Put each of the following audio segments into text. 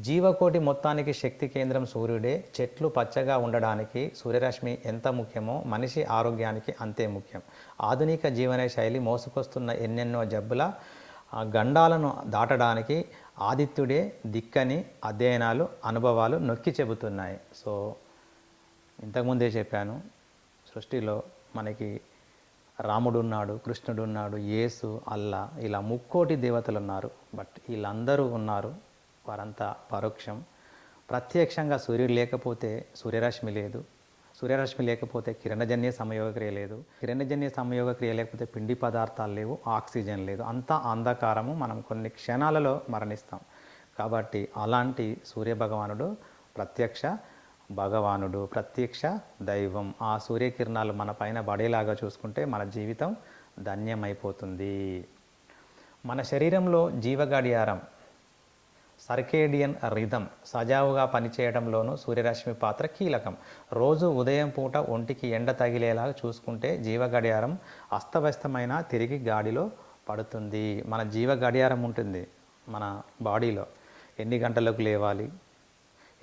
జీవకోటి మొత్తానికి శక్తి కేంద్రం సూర్యుడే. చెట్లు పచ్చగా ఉండడానికి సూర్యరశ్మి ఎంత ముఖ్యమో మనిషి ఆరోగ్యానికి అంతే ముఖ్యం. ఆధునిక జీవన శైలి మోసుకొస్తున్న ఎన్నెన్నో జబ్బుల ఆ, గండాలను దాటడానికి ఆదిత్యుడే దిక్కని అధ్యయనాలు అనుభవాలు నొక్కి చెబుతున్నాయి. సో ఇంతకుముందే చెప్పాను సృష్టిలో మనకి రాముడు ఉన్నాడు కృష్ణుడు ఉన్నాడు యేసు అల్లా ఇలా ముక్కోటి దేవతలు ఉన్నారు బట్ వీళ్ళందరూ ఉన్నారు వారంతా పరోక్షం. ప్రత్యక్షంగా సూర్యుడు లేకపోతే సూర్యరశ్మి లేదు. సూర్యరశ్మి లేకపోతే కిరణజన్య సంయోగ క్రియ లేదు. కిరణజన్య సంయోగ క్రియ లేకపోతే పిండి పదార్థాలు లేవు ఆక్సిజన్ లేదు. అంతా అంధకారము మనం కొన్ని క్షణాలలో మరణిస్తాం. కాబట్టి అలాంటి సూర్యభగవానుడు ప్రత్యక్ష భగవానుడు ప్రత్యక్ష దైవం. ఆ సూర్యకిరణాలు మన పైన పడేలాగా చూసుకుంటే మన జీవితం ధన్యమైపోతుంది. మన శరీరంలో జీవగడియారం సర్కేడియన్ రిథం సజావుగా పనిచేయడంలోనూ సూర్యరశ్మి పాత్ర కీలకం. రోజు ఉదయం పూట ఒంటికి ఎండ తగిలేలాగా చూసుకుంటే జీవ గడియారం అస్తవ్యస్తమైన తిరిగి గాడిలో పడుతుంది. మన జీవ గడియారం ఉంటుంది మన బాడీలో. ఎన్ని గంటలకు లేవాలి?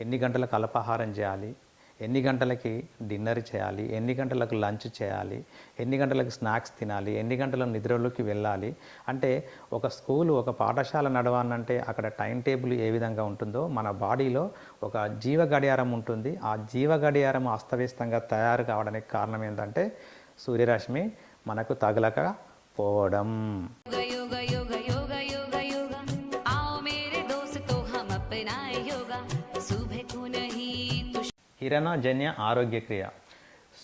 ఎన్ని గంటలకు అల్పాహారం చేయాలి? ఎన్ని గంటలకి డిన్నర్ చేయాలి ఎన్ని గంటలకు లంచ్ చేయాలి ఎన్ని గంటలకు స్నాక్స్ తినాలి ఎన్ని గంటలకు నిద్రలోకి వెళ్ళాలి? అంటే ఒక స్కూల్ ఒక పాఠశాల నడవాలంటే అక్కడ టైం టేబుల్ ఏ విధంగా ఉంటుందో మన బాడీలో ఒక జీవ గడియారం ఉంటుంది. ఆ జీవ గడియారం అస్తవ్యస్తంగా తయారు కావడానికి కారణం ఏంటంటే సూర్యరశ్మి మనకు తగలక పోవడం. కిరణజన్య ఆరోగ్యక్రియ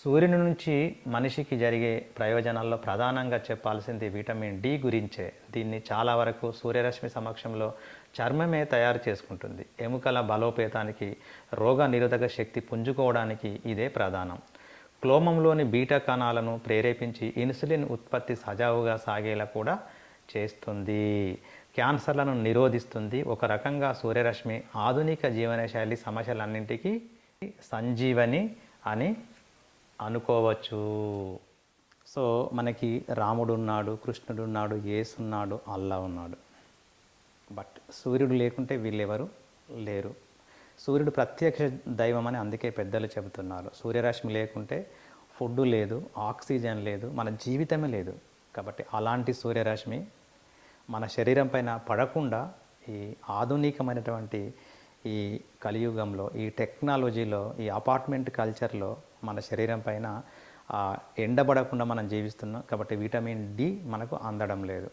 సూర్యుని నుంచి మనిషికి జరిగే ప్రయోజనాల్లో ప్రధానంగా చెప్పాల్సింది విటమిన్ డి గురించే. దీన్ని చాలా వరకు సూర్యరశ్మి సమక్షంలో చర్మమే తయారు చేసుకుంటుంది. ఎముకల బలోపేతానికి రోగ నిరోధక శక్తి పుంజుకోవడానికి ఇదే ప్రధానం. క్లోమంలోని బీటా కణాలను ప్రేరేపించి ఇన్సులిన్ ఉత్పత్తి సజావుగా సాగేలా కూడా చేస్తుంది. క్యాన్సర్లను నిరోధిస్తుంది. ఒక రకంగా సూర్యరశ్మి ఆధునిక జీవనశైలి సమస్యలన్నింటికీ సంజీవని అని అనుకోవచ్చు. సో మనకి రాముడు ఉన్నాడు కృష్ణుడు ఉన్నాడు ఏసున్నాడు అల్లా ఉన్నాడు. బట్ సూర్యుడు లేకుంటే వీళ్ళెవరు లేరు. సూర్యుడు ప్రత్యక్ష దైవం అని అందుకే పెద్దలు చెబుతున్నారు. సూర్యరశ్మి లేకుంటే ఫుడ్ లేదు ఆక్సిజన్ లేదు మన జీవితమే లేదు. కాబట్టి అలాంటి సూర్యరశ్మి మన శరీరం పైన పడకుండా ఈ ఆధునికమైనటువంటి ఈ కలియుగంలో ఈ టెక్నాలజీలో ఈ అపార్ట్మెంట్ కల్చర్లో మన శరీరం పైన ఎండబడకుండా మనం జీవిస్తున్నాం. కాబట్టి విటమిన్ డి మనకు అందడం లేదు.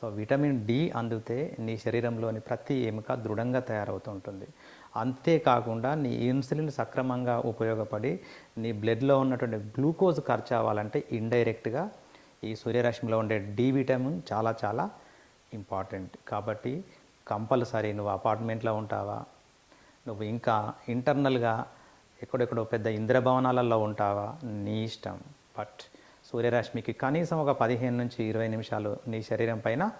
సో విటమిన్ డి అందితే నీ శరీరంలోని ప్రతి ఎముక దృఢంగా తయారవుతూ ఉంటుంది. అంతేకాకుండా నీ ఇన్సులిన్ సక్రమంగా ఉపయోగపడి నీ బ్లడ్లో ఉన్నటువంటి గ్లూకోజ్ ఖర్చు అవ్వాలంటే ఇండైరెక్ట్గా ఈ సూర్యరశ్మిలో ఉండే డి విటమిన్ చాలా చాలా ఇంపార్టెంట్. కాబట్టి కంపల్సరీ నువ్వు అపార్ట్మెంట్లో ఉంటావా? నువ్వు ఇంకా ఇంటర్నల్గా ఎక్కడెక్కడో పెద్ద ఇంద్రభవనాలలో ఉంటావా? నీ ఇష్టం. బట్ సూర్యరశ్మికి కనీసం ఒక పదిహేను నుంచి ఇరవై నిమిషాలు నీ శరీరం పైన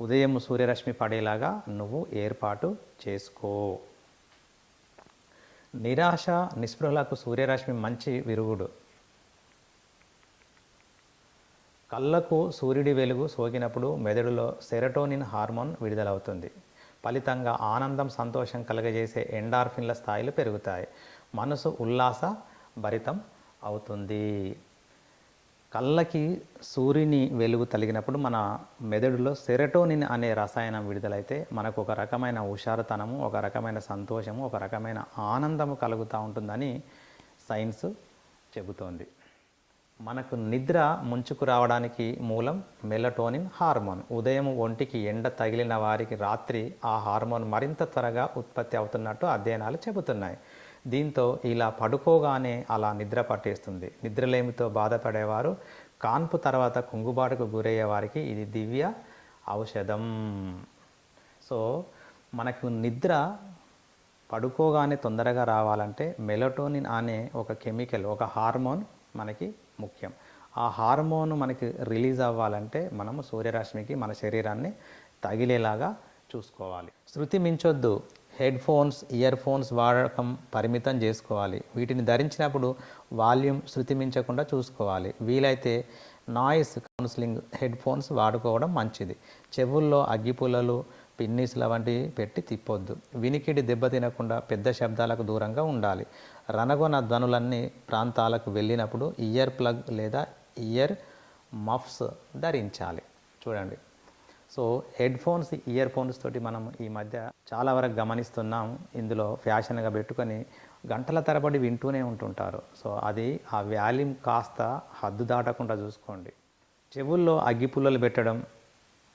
ఉదయం సూర్యరశ్మి పడేలాగా నువ్వు ఏర్పాటు చేసుకో. నిరాశ నిస్పృహలకు సూర్యరశ్మి మంచి విరుగుడు. కళ్ళకు సూర్యుడి వెలుగు సోకినప్పుడు మెదడులో సెరటోనిన్ హార్మోన్ విడుదలవుతుంది. ఫలితంగా ఆనందం సంతోషం కలగజేసే ఎండార్ఫిన్ల స్థాయిలు పెరుగుతాయి. మనసు ఉల్లాస భరితం అవుతుంది. కళ్ళకి సూర్యుని వెలుగు తలిగినప్పుడు మన మెదడులో సెరటోనిన్ అనే రసాయనం విడుదలైతే మనకు ఒక రకమైన హుషారుతనము ఒక రకమైన సంతోషము ఒక రకమైన ఆనందము కలుగుతూ ఉంటుందని సైన్స్ చెబుతోంది. మనకు నిద్ర ముంచుకు రావడానికి మూలం మెలటోనిన్ హార్మోన్. ఉదయం ఒంటికి ఎండ తగిలిన వారికి రాత్రి ఆ హార్మోన్ మరింత త్వరగా ఉత్పత్తి అవుతున్నట్టు అధ్యయనాలు చెబుతున్నాయి. దీంతో ఇలా పడుకోగానే అలా నిద్ర పట్టేస్తుంది. నిద్రలేమితో బాధపడేవారు కాన్పు తర్వాత కుంగుబాటుకు గురయ్యే వారికి ఇది దివ్య ఔషధం. సో మనకు నిద్ర పడుకోగానే తొందరగా రావాలంటే మెలటోనిన్ అనే ఒక కెమికల్ ఒక హార్మోన్ మనకి ముఖ్యం. ఆ హార్మోన్ మనకి రిలీజ్ అవ్వాలంటే మనము సూర్యరశ్మికి మన శరీరాన్ని తగిలేలాగా చూసుకోవాలి. శృతి మించొద్దు. హెడ్ ఫోన్స్ ఇయర్ ఫోన్స్ వాడకం పరిమితం చేసుకోవాలి. వీటిని ధరించినప్పుడు వాల్యూమ్ శృతి మించకుండా చూసుకోవాలి. వీలైతే నాయిస్ కౌన్సిలింగ్ హెడ్ ఫోన్స్ వాడుకోవడం మంచిది. చెవుల్లో అగ్గిపుల్లలు పిన్నీసుల వంటివి పెట్టి తిప్పొద్దు. వినికిడి దెబ్బ తినకుండా పెద్ద శబ్దాలకు దూరంగా ఉండాలి. రణగొన ధ్వనులన్నీ ప్రాంతాలకు వెళ్ళినప్పుడు ఇయర్ ప్లగ్ లేదా ఇయర్ మఫ్స్ ధరించాలి. చూడండి. So headphones earphones తోటి మనం ఈ మధ్య చాలా వరకు గమనిస్తున్నాం. ఇందులో ఫ్యాషన్గా పెట్టుకొని గంటల తరబడి వింటూనే ఉంటుంటారు. సో అది ఆ వ్యాల్యూమ్ కాస్త హద్దు దాటకుండా చూసుకోండి. చెవుల్లో అగ్గిపుల్లలు పెట్టడం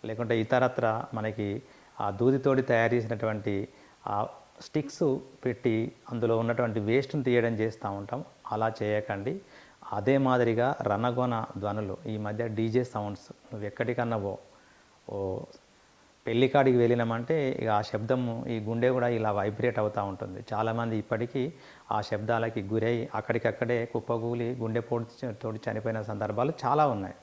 లేకుంటే ఇతరత్ర మనకి ఆ దూదితోటి తయారు చేసినటువంటి ఆ స్టిక్స్ పెట్టి అందులో ఉన్నటువంటి వేస్ట్ని తీయడం చేస్తూ ఉంటాం. అలా చేయకండి. అదే మాదిరిగా రణగొన ధ్వనులు ఈ మధ్య డీజే సౌండ్స్ నువ్వు ఎక్కడికన్నా పో. ఓ పెళ్ళికాడికి వెళ్ళినామంటే ఇక ఆ శబ్దము ఈ గుండె కూడా ఇలా వైబ్రేట్ అవుతూ ఉంటుంది. చాలామంది ఇప్పటికీ ఆ శబ్దాలకి గురై అక్కడికక్కడే కుప్పగూలి గుండె పొడి తోటి చనిపోయిన సందర్భాలు చాలా ఉన్నాయి.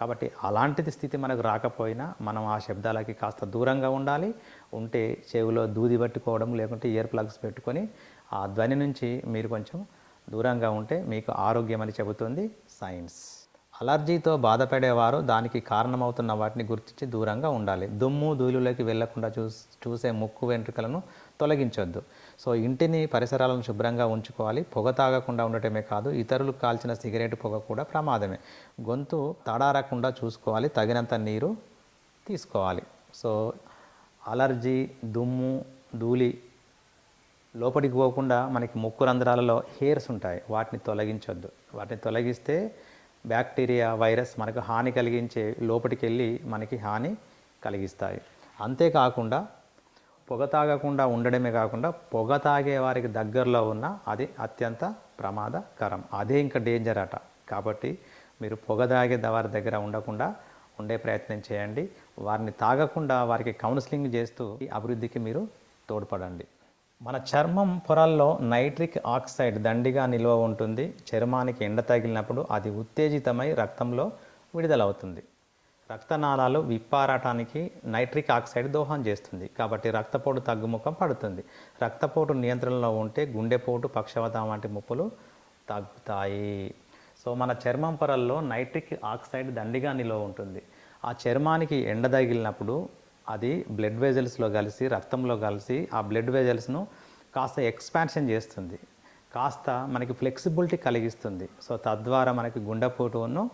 కాబట్టి అలాంటిది స్థితి మనకు రాకపోయినా మనం ఆ శబ్దాలకి కాస్త దూరంగా ఉండాలి. ఉంటే చెవిలో దూది పట్టుకోవడం లేకుంటే ఇయర్ ప్లగ్స్ పెట్టుకొని ఆ ధ్వని నుంచి మీరు కొంచెం దూరంగా ఉంటే మీకు ఆరోగ్యం అని చెబుతుంది సైన్స్. అలర్జీతో బాధపడేవారు దానికి కారణమవుతున్న వాటిని గుర్తించి దూరంగా ఉండాలి. దుమ్ము ధూళిలోకి వెళ్ళకుండా చూ చూసే ముక్కు వెంట్రుకలను తొలగించొద్దు. సో ఇంటిని పరిసరాలను శుభ్రంగా ఉంచుకోవాలి. పొగ తాగకుండా ఉండటమే కాదు ఇతరులు కాల్చిన సిగరెట్ పొగ కూడా ప్రమాదమే. గొంతు తడారకుండా చూసుకోవాలి తగినంత నీరు తీసుకోవాలి. సో అలర్జీ దుమ్ము ధూళి లోపలికి పోకుండా మనకి ముక్కు రంధ్రాలలో హెయిర్స్ ఉంటాయి. వాటిని తొలగించొద్దు. వాటిని తొలగిస్తే బ్యాక్టీరియా వైరస్ మనకు హాని కలిగించే లోపలికి వెళ్ళి మనకి హాని కలిగిస్తాయి. అంతేకాకుండా పొగ తాగకుండా ఉండడమే కాకుండా పొగ తాగే వారికి దగ్గరలో ఉన్న అది అత్యంత ప్రమాదకరం. అదే ఇంకా డేంజర్ అట. కాబట్టి మీరు పొగ తాగే వారి దగ్గర ఉండకుండా ఉండే ప్రయత్నం చేయండి. వారిని తాగకుండా వారికి కౌన్సిలింగ్ చేస్తూ ఈ అభివృద్ధికి మీరు తోడ్పడండి. మన చర్మం పొరల్లో నైట్రిక్ ఆక్సైడ్ దండిగా నిల్వ ఉంటుంది. చర్మానికి ఎండ తగిలినప్పుడు అది ఉత్తేజితమై రక్తంలో విడుదలవుతుంది. రక్తనాళాలు విప్పారటానికి నైట్రిక్ ఆక్సైడ్ దోహం చేస్తుంది. కాబట్టి రక్తపోటు తగ్గుముఖం పడుతుంది. రక్తపోటు నియంత్రణలో ఉంటే గుండెపోటు పక్షవాతం వంటి ముప్పులు తగ్గుతాయి. సో మన చర్మం పొరల్లో నైట్రిక్ ఆక్సైడ్ దండిగా నిల్వ ఉంటుంది. ఆ చర్మానికి ఎండ తగిలినప్పుడు అది బ్లడ్ వెజల్స్లో కలిసి రక్తంలో కలిసి ఆ బ్లడ్ వెజల్స్ను కాస్త ఎక్స్పాన్షన్ చేస్తుంది. కాస్త మనకి ఫ్లెక్సిబిలిటీ కలిగిస్తుంది. సో తద్వారా మనకి గుండెపోటును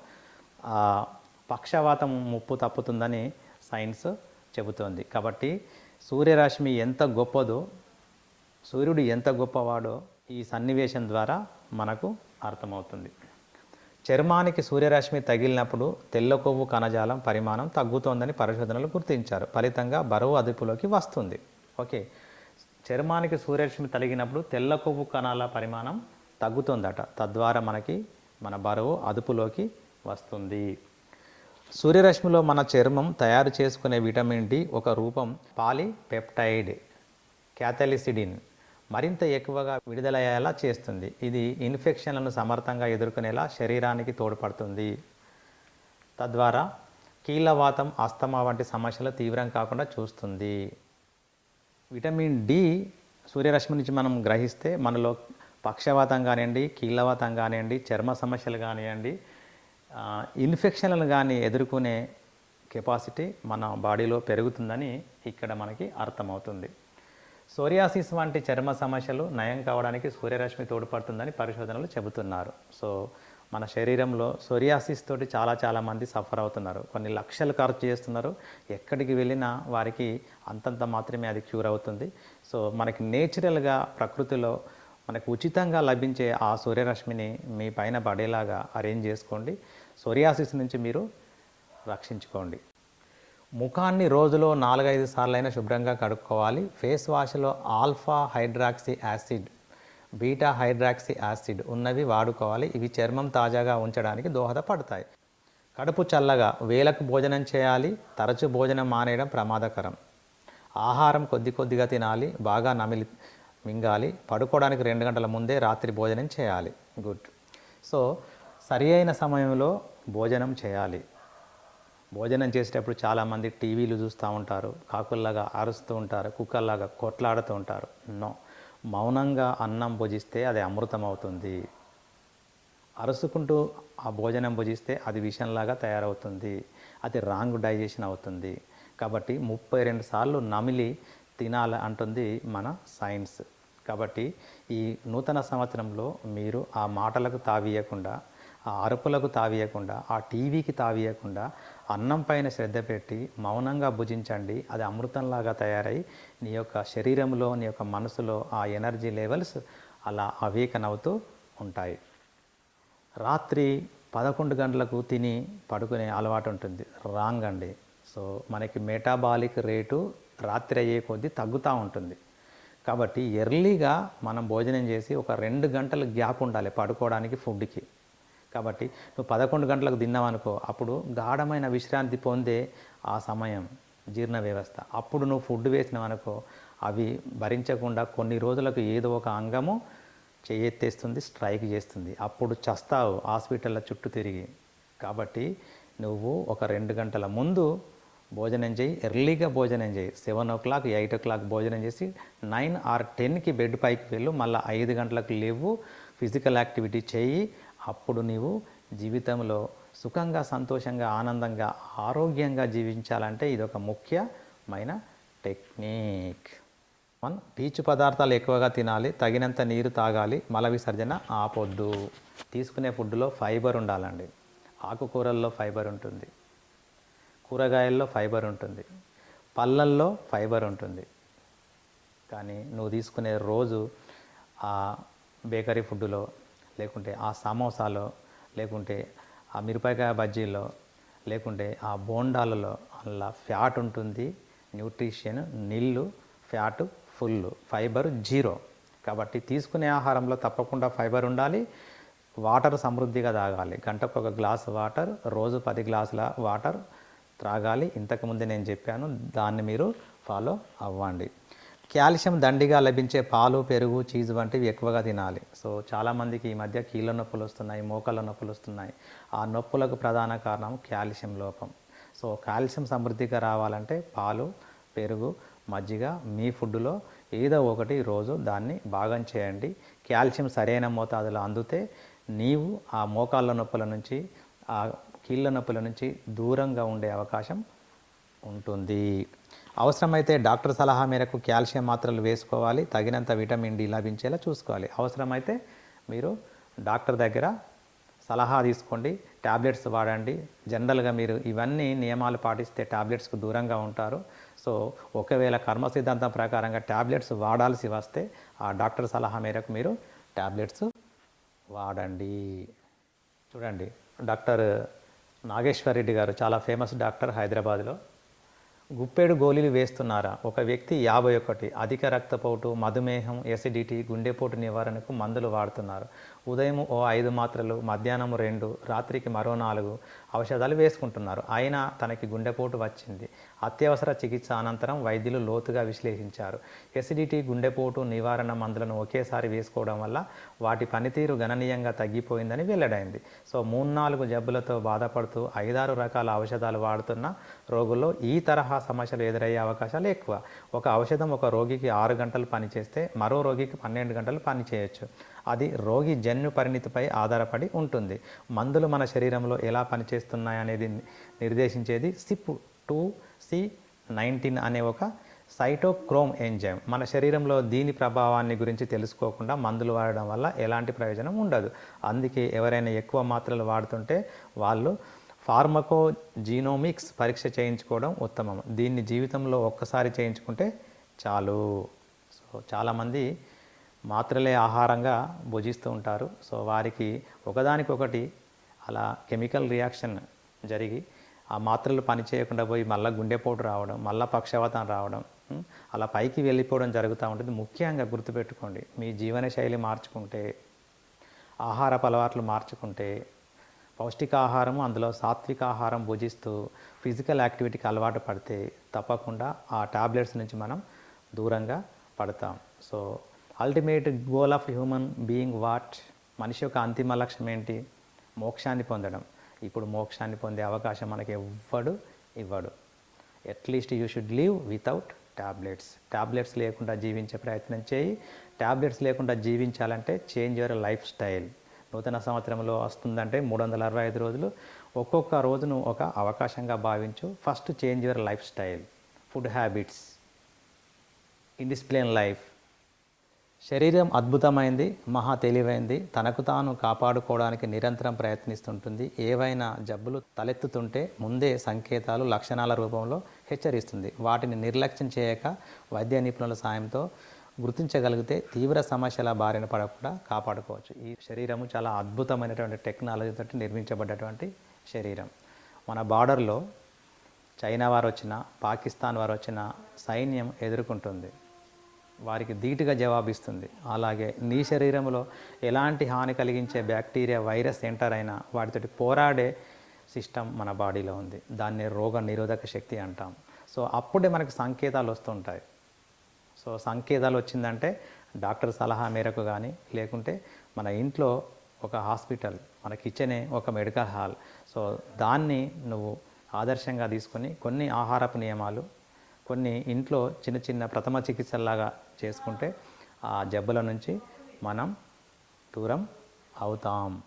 పక్షవాతం ముప్పు తప్పుతుందని సైన్స్ చెబుతోంది. కాబట్టి సూర్యరశ్మి ఎంత గొప్పదో సూర్యుడు ఎంత గొప్పవాడో ఈ సన్నివేశం ద్వారా మనకు అర్థమవుతుంది. చర్మానికి సూర్యరశ్మి తగిలినప్పుడు తెల్ల కొవ్వు కణజాలం పరిమాణం తగ్గుతోందని పరిశోధనలు గుర్తించారు. ఫలితంగా బరువు అదుపులోకి వస్తుంది. ఓకే. చర్మానికి సూర్యరశ్మి తగిలినప్పుడు తెల్ల కొవ్వు కణాల పరిమాణం తగ్గుతుందట. తద్వారా మనకి మన బరువు అదుపులోకి వస్తుంది. సూర్యరశ్మిలో మన చర్మం తయారు చేసుకునే విటమిన్ డి ఒక రూపం పాలిపెప్టైడ్ క్యాథలిసిడిన్ మరింత ఎక్కువగా విడుదలయ్యేలా చేస్తుంది. ఇది ఇన్ఫెక్షన్లను సమర్థంగా ఎదుర్కొనేలా శరీరానికి తోడ్పడుతుంది. తద్వారా కీళ్ళవాతం అస్తమా వంటి సమస్యలు తీవ్రం కాకుండా చూస్తుంది. విటమిన్ డి సూర్యరశ్మి నుంచి మనం గ్రహిస్తే మనలో పక్షవాతం కానివ్వండి కీళ్ళవాతం కానివ్వండి చర్మ సమస్యలు కానివ్వండి ఇన్ఫెక్షన్లను కానీ ఎదుర్కొనే కెపాసిటీ మన బాడీలో పెరుగుతుందని ఇక్కడ మనకి అర్థమవుతుంది. సోరియాసిస్ వంటి చర్మ సమస్యలు నయం కావడానికి సూర్యరశ్మి తోడ్పడుతుందని పరిశోధనలు చెబుతున్నారు. సో మన శరీరంలో సోరియాసిస్ తోటి చాలా చాలా మంది సఫర్ అవుతున్నారు. కొన్ని లక్షలు ఖర్చు చేస్తున్నారు. ఎక్కడికి వెళ్ళినా వారికి అంతంత మాత్రమే అది క్యూర్ అవుతుంది. సో మనకి నేచురల్గా ప్రకృతిలో మనకు ఉచితంగా లభించే ఆ సూర్యరశ్మిని మీ పైన పడేలాగా అరేంజ్ చేసుకోండి. సోరియాసిస్ నుంచి మీరు రక్షించుకోండి. ముఖాన్ని రోజులో నాలుగైదు సార్లైనా శుభ్రంగా కడుక్కోవాలి. Face వాష్లో alpha hydroxy acid beta hydroxy acid ఉన్నవి వాడుకోవాలి. ఇవి చర్మం తాజాగా ఉంచడానికి దోహదపడతాయి. కడుపు చల్లగా వేలకు భోజనం చేయాలి. తరచు భోజనం మానేయడం ప్రమాదకరం. ఆహారం కొద్ది కొద్దిగా తినాలి. బాగా నమిలి మింగాలి. పడుకోవడానికి రెండు గంటల ముందే రాత్రి భోజనం చేయాలి. గుడ్. సో సరి అయిన సమయంలో భోజనం చేయాలి. భోజనం చేసేటప్పుడు చాలామంది టీవీలు చూస్తూ ఉంటారు కాకుల్లాగా అరుస్తూ ఉంటారు కుక్కల్లాగా కొట్లాడుతూ ఉంటారు. నో. మౌనంగా అన్నం భుజిస్తే అది అమృతం అవుతుంది అరుసుకుంటూ ఆ భోజనం భుజిస్తే అది విషంలాగా తయారవుతుంది. అది రాంగ్ డైజెషన్ అవుతుంది. కాబట్టి ముప్పై రెండు సార్లు నమిలి తినాలి అంటుంది మన సైన్స్. కాబట్టి ఈ నూతన సంవత్సరంలో మీరు ఆ మాటలకు తావీయకుండా ఆ అరుపులకు తావీయకుండా ఆ టీవీకి తావీయకుండా అన్నం పైన శ్రద్ధ పెట్టి మౌనంగా భుజించండి. అది అమృతంలాగా తయారై నీ యొక్క శరీరంలో నీ యొక్క మనసులో ఆ ఎనర్జీ లెవెల్స్ అలా అవేకనవుతూ ఉంటాయి. రాత్రి పదకొండు గంటలకు తిని పడుకునే అలవాటు ఉంటుంది. రాంగ్ అండి. సో మనకి మెటాబాలిక్ రేటు రాత్రి అయ్యే కొద్దీ తగ్గుతూ ఉంటుంది. కాబట్టి ఎర్లీగా మనం భోజనం చేసి ఒక రెండు గంటల గ్యాప్ ఉండాలి పడుకోవడానికి ఫుడ్కి. కాబట్టి నువ్వు పదకొండు గంటలకు తిన్నావనుకో అప్పుడు గాఢమైన విశ్రాంతి పొందే ఆ సమయం జీర్ణ వ్యవస్థ. అప్పుడు నువ్వు ఫుడ్ వేసినావనుకో అవి భరించకుండా కొన్ని రోజులకు ఏదో ఒక అంగము చేయెత్తేస్తుంది స్ట్రైక్ చేస్తుంది. అప్పుడు చస్తావు హాస్పిటల్లో చుట్టూ తిరిగి. కాబట్టి నువ్వు ఒక రెండు గంటల ముందు భోజనం చేయి ఎర్లీగా భోజనం చేయి. Seven o'clock eight o'clock భోజనం చేసి నైన్ ఆర్ టెన్కి బెడ్ పైకి వెళ్ళు మళ్ళీ ఐదు గంటలకు లేవు ఫిజికల్ యాక్టివిటీ చేయి అప్పుడు నీవు జీవితంలో సుఖంగా సంతోషంగా ఆనందంగా ఆరోగ్యంగా జీవించాలంటే ఇది ఒక ముఖ్యమైన టెక్నిక్. వన్ పీచు పదార్థాలు ఎక్కువగా తినాలి తగినంత నీరు తాగాలి మల విసర్జన ఆపొద్దు. తీసుకునే ఫుడ్లో ఫైబర్ ఉండాలండి. ఆకుకూరల్లో ఫైబర్ ఉంటుంది. కూరగాయల్లో ఫైబర్ ఉంటుంది. పళ్ళల్లో ఫైబర్ ఉంటుంది. కానీ నువ్వు తీసుకునే రోజు ఆ బేకరీ ఫుడ్డులో లేకుంటే ఆ సమోసాలో లేకుంటే ఆ మిరపకాయ బజ్జీలో లేకుంటే ఆ బోండాలలో అలా ఫ్యాట్ ఉంటుంది. న్యూట్రిషన్ నీళ్ళు ఫ్యాట్ ఫుల్ ఫైబర్ జీరో. కాబట్టి తీసుకునే ఆహారంలో తప్పకుండా ఫైబర్ ఉండాలి. వాటర్ సమృద్ధిగా తాగాలి. గంటకు ఒక గ్లాస్ వాటర్ రోజు పది గ్లాసుల వాటర్ త్రాగాలి. ఇంతకుముందే నేను చెప్పాను దాన్ని మీరు ఫాలో అవ్వండి. కాల్షియం దండిగా లభించే పాలు పెరుగు చీజ్ వంటివి ఎక్కువగా తినాలి. సో చాలామందికి ఈ మధ్య కీళ్ళ నొప్పులు వస్తున్నాయి మోకాళ్ళ నొప్పులు వస్తున్నాయి. ఆ నొప్పులకు ప్రధాన కారణం కాల్షియం లోపం. సో కాల్షియం సమృద్ధిగా రావాలంటే పాలు పెరుగు మజ్జిగ మీ ఫుడ్లో ఏదో ఒకటి రోజు దాన్ని భాగం చేయండి. కాల్షియం సరైన మోతాదులో అందుతే నీవు ఆ మోకాళ్ళ నొప్పుల నుంచి ఆ కీళ్ళ నొప్పుల నుంచి దూరంగా ఉండే అవకాశం ఉంటుంది. అవసరమైతే డాక్టర్ సలహా మేరకు కాల్షియం మాత్రలు వేసుకోవాలి తగినంత విటమిన్ డి లభించేలా చూసుకోవాలి. అవసరమైతే మీరు డాక్టర్ దగ్గర సలహా తీసుకోండి ట్యాబ్లెట్స్ వాడండి. జనరల్గా మీరు ఇవన్నీ నియమాలు పాటిస్తే ట్యాబ్లెట్స్కు దూరంగా ఉంటారు. సో ఒకవేళ కర్మ సిద్ధాంతం ప్రకారంగా ట్యాబ్లెట్స్ వాడాల్సి వస్తే ఆ డాక్టర్ సలహా మేరకు మీరు ట్యాబ్లెట్స్ వాడండి. చూడండి డాక్టర్ నాగేశ్వర్ రెడ్డి గారు చాలా ఫేమస్ డాక్టర్ హైదరాబాద్లో. గుప్పెడు గోళీలు వేస్తున్నారా? ఒక వ్యక్తి యాభై ఒకటి అధిక రక్తపోటు మధుమేహం ఎసిడిటీ గుండెపోటు నివారణకు మందులు వాడుతున్నారు. ఉదయం ఓ ఐదు మాత్రలు మధ్యాహ్నం రెండు రాత్రికి మరో నాలుగు ఔషధాలు వేసుకుంటున్నారు. అయినా తనకి గుండెపోటు వచ్చింది. అత్యవసర చికిత్స అనంతరం వైద్యులు లోతుగా విశ్లేషించారు. ఎసిడిటీ గుండెపోటు నివారణ మందులను ఒకేసారి వేసుకోవడం వల్ల వాటి పనితీరు గణనీయంగా తగ్గిపోయిందని వెల్లడైంది. సో మూడు నాలుగు జబ్బులతో బాధపడుతూ ఐదారు రకాల ఔషధాలు వాడుతున్న రోగుల్లో ఈ తరహా సమస్యలు ఎదురయ్యే అవకాశాలు ఎక్కువ. ఒక ఔషధం ఒక రోగికి ఆరు గంటలు పనిచేస్తే మరో రోగికి పన్నెండు గంటలు పనిచేయచ్చు. అది రోగి జన్యు పరిణితిపై ఆధారపడి ఉంటుంది. మందులు మన శరీరంలో ఎలా పనిచేస్తున్నాయి అనేది నిర్దేశించేది సిప్ టూ సి నైన్టీన్ అనే ఒక సైటోక్రోమ్ ఎంజైమ్. మన శరీరంలో దీని ప్రభావాన్ని గురించి తెలుసుకోకుండా మందులు వాడడం వల్ల ఎలాంటి ప్రయోజనం ఉండదు. అందుకే ఎవరైనా ఎక్కువ మాత్రలు వాడుతుంటే వాళ్ళు ఫార్మకో జీనోమిక్స్ పరీక్ష చేయించుకోవడం ఉత్తమం. దీన్ని జీవితంలో ఒక్కసారి చేయించుకుంటే చాలు. సో చాలామంది మాత్రలే ఆహారంగా భుజిస్తూ ఉంటారు. సో వారికి ఒకదానికొకటి అలా కెమికల్ రియాక్షన్ జరిగి ఆ మాత్రలు పని చేయకుండా పోయి మళ్ళీ గుండెపోటు రావడం మళ్ళీ పక్షవాతం రావడం అలా పైకి వెళ్ళిపోవడం జరుగుతూ ఉంటుంది. ముఖ్యంగా గుర్తుపెట్టుకోండి మీ జీవన శైలి మార్చుకుంటే ఆహారపు అలవాట్లు మార్చుకుంటే పౌష్టికాహారం అందులో సాత్విక ఆహారం భుజిస్తూ ఫిజికల్ యాక్టివిటీకి అలవాటు పడితే తప్పకుండా ఆ టాబ్లెట్స్ నుంచి మనం దూరంగా పడతాం. So ultimate goal of human being what మనిషి యొక్క అంతిమ లక్ష్యం ఏంటి? మోక్షాన్ని పొందడం. ఇప్పుడు మోక్షాన్ని పొందే అవకాశం మనకి ఎవ్వడు ఇవ్వడు. At least you should leave without tablets tablets లేకుండా జీవించే ప్రయత్నం చేయి. ట్యాబ్లెట్స్ లేకుండా జీవించాలంటే చేంజ్ యువర్ లైఫ్ స్టైల్ నూతన సంవత్సరంలో వస్తుందంటే మూడు వందల అరవై ఐదు రోజులు. ఒక్కొక్క రోజును ఒక అవకాశంగా భావించు. First change your lifestyle food habits indiscipline life శరీరం అద్భుతమైంది మహా తెలివైంది. తనకు తాను కాపాడుకోవడానికి నిరంతరం ప్రయత్నిస్తుంటుంది. ఏవైనా జబ్బులు తలెత్తుతుంటే ముందే సంకేతాలు లక్షణాల రూపంలో హెచ్చరిస్తుంది. వాటిని నిర్లక్ష్యం చేయక వైద్య నిపుణుల సాయంతో గుర్తించగలిగితే తీవ్ర సమస్యల బారిన పడకుండా కాపాడుకోవచ్చు. ఈ శరీరము చాలా అద్భుతమైనటువంటి టెక్నాలజీతో నిర్మించబడ్డటువంటి శరీరం. మన బార్డర్లో చైనా వారు వచ్చినా పాకిస్తాన్ వారు వచ్చినా సైన్యం ఎదుర్కొంటుంది. వారికి ధీటుగా జవాబిస్తుంది. అలాగే నీ శరీరంలో ఎలాంటి హాని కలిగించే బ్యాక్టీరియా వైరస్ ఎంటర్ అయినా వాటితోటి పోరాడే సిస్టమ్ మన బాడీలో ఉంది. దాన్ని రోగ నిరోధక శక్తి అంటాం. సో అప్పుడే మనకు సంకేతాలు వస్తుంటాయి. సో సంకేతాలు వచ్చిందంటే డాక్టర్ సలహా మేరకు కానీ లేకుంటే మన ఇంట్లో ఒక హాస్పిటల్ మన కిచెనే ఒక మెడికల్ హాల్. సో దాన్ని నువ్వు ఆదర్శంగా తీసుకొని కొన్ని ఆహారపు నియమాలు కొన్ని ఇంట్లో చిన్న చిన్న ప్రథమ చికిత్సలాగా చేసుకుంటే ఆ జబ్బుల నుంచి మనం దూరం అవుతాం.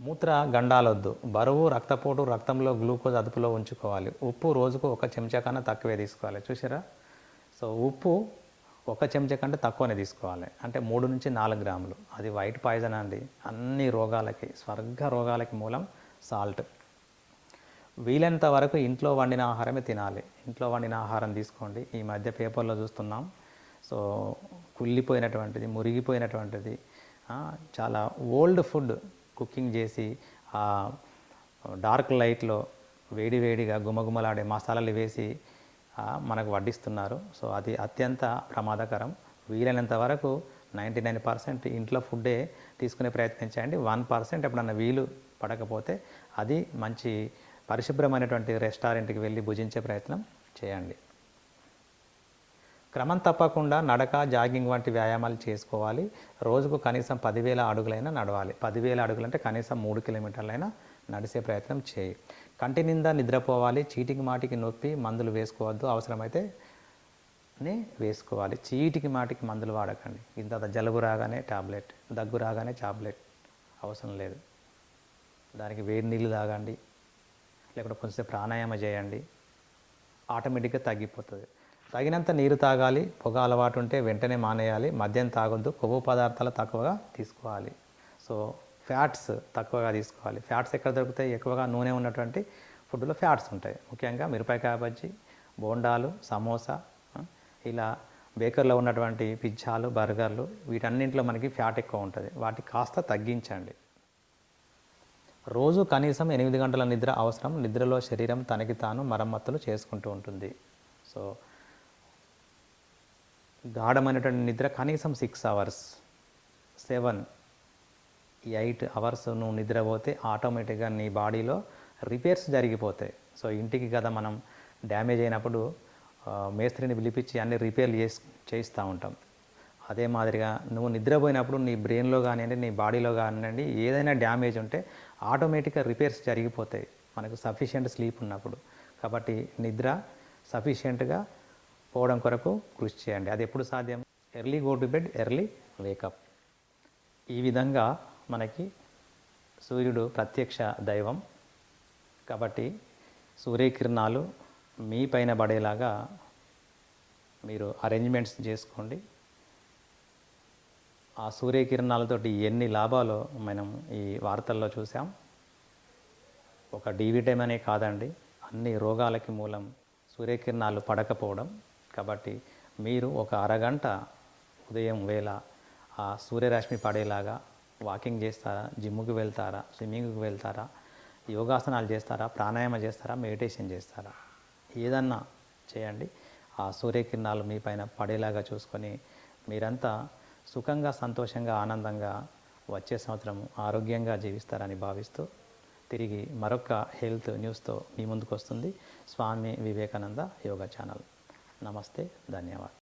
మూత్ర గండాలొద్దు. బరువు రక్తపోటు రక్తంలో గ్లూకోజ్ అదుపులో ఉంచుకోవాలి. ఉప్పు రోజుకు ఒక చెంచా కన్నా తక్కువే తీసుకోవాలి. చూసారా సో ఉప్పు ఒక చెంచా కంటే తక్కువనే తీసుకోవాలి. అంటే మూడు నుంచి నాలుగు గ్రాములు. అది వైట్ పాయిజన్ అండి. అన్ని రోగాలకి స్వర్గ రోగాలకి మూలం సాల్ట్. వీలైనంత వరకు ఇంట్లో వండిన ఆహారమే తినాలి. ఇంట్లో వండిన ఆహారం తీసుకోండి. ఈ మధ్య పేపర్లో చూస్తున్నాం. సో కుళ్ళిపోయినటువంటిది మురిగిపోయినటువంటిది చాలా ఓల్డ్ ఫుడ్ కుకింగ్ చేసి ఆ డార్క్ లైట్లో వేడి వేడిగా గుమగుమలాడే మసాలాలు వేసి మనకు వడ్డిస్తున్నారు. సో అది అత్యంత ప్రమాదకరం. వీలైనంత వరకు నైంటీ నైన్ పర్సెంట్ ఇంట్లో ఫుడ్డే తీసుకునే ప్రయత్నించండి. వన్ పర్సెంట్ ఎప్పుడన్నా వీలు పడకపోతే అది మంచి పరిశుభ్రమైనటువంటి రెస్టారెంట్కి వెళ్ళి భుజించే ప్రయత్నం చేయండి. క్రమం తప్పకుండా నడక జాగింగ్ వంటి వ్యాయామాలు చేసుకోవాలి. రోజుకు కనీసం పదివేల అడుగులైనా నడవాలి. పదివేల అడుగులంటే కనీసం మూడు కిలోమీటర్లైనా నడిసే ప్రయత్నం చేయి. కంటి నిండా నిద్రపోవాలి. చీటికి మాటికి నొప్పి మందులు వేసుకోవద్దు. అవసరమైతే వేసుకోవాలి. చీటికి మాటికి మందులు వాడకండి. ఇంత జలుబు రాగానే టాబ్లెట్ దగ్గు రాగానే టాబ్లెట్ అవసరం లేదు. దానికి వేడి నీళ్ళు తాగండి. లేకుంటే కొంచెం ప్రాణాయామ చేయండి. ఆటోమేటిక్గా తగ్గిపోతుంది. తగినంత నీరు తాగాలి. పొగ అలవాటు ఉంటే వెంటనే మానేయాలి. మద్యం తాగొద్దు. కొవ్వు పదార్థాలు తక్కువగా తీసుకోవాలి. సో ఫ్యాట్స్ తక్కువగా తీసుకోవాలి. ఫ్యాట్స్ ఎక్కడ దొరుకుతాయి? ఎక్కువగా నూనె ఉన్నటువంటి ఫుడ్లో ఫ్యాట్స్ ఉంటాయి. ముఖ్యంగా మిరపకాయ బజ్జీ బోండాలు సమోసా ఇలా బేకర్లో ఉన్నటువంటి పిజ్జాలు బర్గర్లు వీటన్నింటిలో మనకి ఫ్యాట్ ఎక్కువ ఉంటుంది. వాటి కాస్త తగ్గించండి. రోజు కనీసం ఎనిమిది గంటల నిద్ర అవసరం. నిద్రలో శరీరం తనకి తాను మరమ్మతులు చేసుకుంటూ ఉంటుంది. సో గాఢమైనటువంటి నిద్ర కనీసం six hours seven eight hours నువ్వు నిద్రపోతే ఆటోమేటిక్గా నీ బాడీలో రిపేర్స్ జరిగిపోతాయి. సో ఇంటికి కదా మనం డ్యామేజ్ అయినప్పుడు మేస్త్రిని పిలిపించి అన్ని రిపేర్లు చేసి చేయిస్తూ ఉంటాం. అదే మాదిరిగా నువ్వు నిద్రపోయినప్పుడు నీ బ్రెయిన్లో కానివ్వండి నీ బాడీలో కానివ్వండి ఏదైనా డ్యామేజ్ ఉంటే ఆటోమేటిక్గా రిపేర్స్ జరిగిపోతాయి. మనకు సఫిషియెంట్ స్లీప్ ఉన్నప్పుడు. కాబట్టి నిద్ర సఫిషియెంట్గా పోవడం కొరకు కృషి చేయండి. అది ఎప్పుడు సాధ్యం? Early go to bed early wake up ఈ విధంగా మనకి సూర్యుడు ప్రత్యక్ష దైవం. కాబట్టి సూర్యకిరణాలు మీ పైన పడేలాగా మీరు అరేంజ్మెంట్స్ చేసుకోండి. ఆ సూర్యకిరణాలతోటి ఎన్ని లాభాలు మనం ఈ వార్తల్లో చూసాం ఒక డి విటమిన్ అనే కాదండి. అన్ని రోగాలకి మూలం సూర్యకిరణాలు పడకపోవడం. కాబట్టి మీరు ఒక అరగంట ఉదయం వేళ ఆ సూర్యరశ్మి పడేలాగా వాకింగ్ చేస్తారా? జిమ్కి వెళ్తారా? స్విమ్మింగ్కి వెళ్తారా? యోగాసనాలు చేస్తారా? ప్రాణాయామ చేస్తారా? మెడిటేషన్ చేస్తారా? ఏదన్నా చేయండి. ఆ సూర్యకిరణాలు మీ పైన పడేలాగా చూసుకొని మీరంతా సుఖంగా సంతోషంగా ఆనందంగా వచ్చే సంవత్సరం ఆరోగ్యంగా జీవిస్తారని భావిస్తూ తిరిగి మరొక హెల్త్ న్యూస్తో మీ ముందుకు వస్తుంది స్వామి వివేకానంద యోగా ఛానల్. నమస్తే ధన్యవాదాలు.